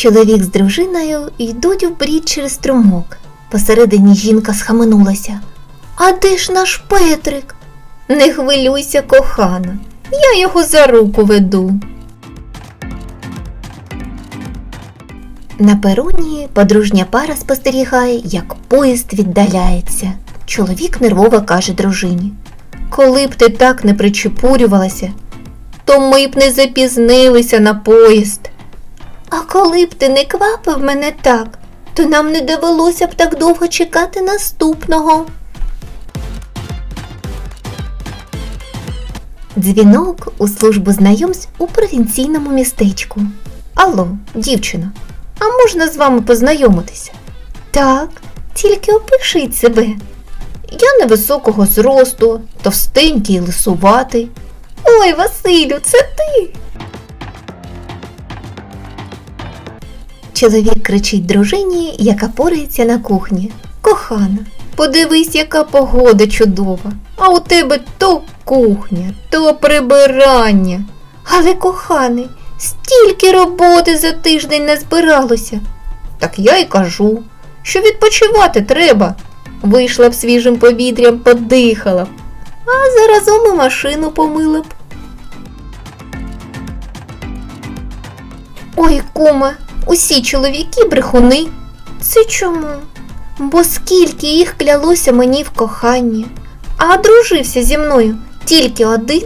Чоловік з дружиною йдуть в брід через струмок. Посередині жінка схаменулася. А де ж наш Петрик? Не хвилюйся, кохана. Я його за руку веду. На пероні подружня пара спостерігає, як поїзд віддаляється. Чоловік нервово каже дружині. Коли б ти так не причепурювалася, то ми б не запізнилися на поїзд. А коли б ти не квапив мене так, то нам не довелося б так довго чекати наступного. Дзвінок у службу знайомств у провінційному містечку. Алло, дівчино, а можна з вами познайомитися? Так, тільки опишіть себе. Я невисокого зросту, товстенький лисуватий. Ой, Василю, це ти. Чоловік кричить дружині, яка порається на кухні. Кохана, подивись, яка погода чудова. А у тебе то кухня, то прибирання. Але, коханий, стільки роботи за тиждень не збиралося. Так я й кажу, що відпочивати треба. Вийшла б свіжим повітрям, подихала б, а заразом і машину помила б. Ой, куме, усі чоловіки брехуни. Це чому? Бо скільки їх клялося мені в коханні, а одружився зі мною тільки один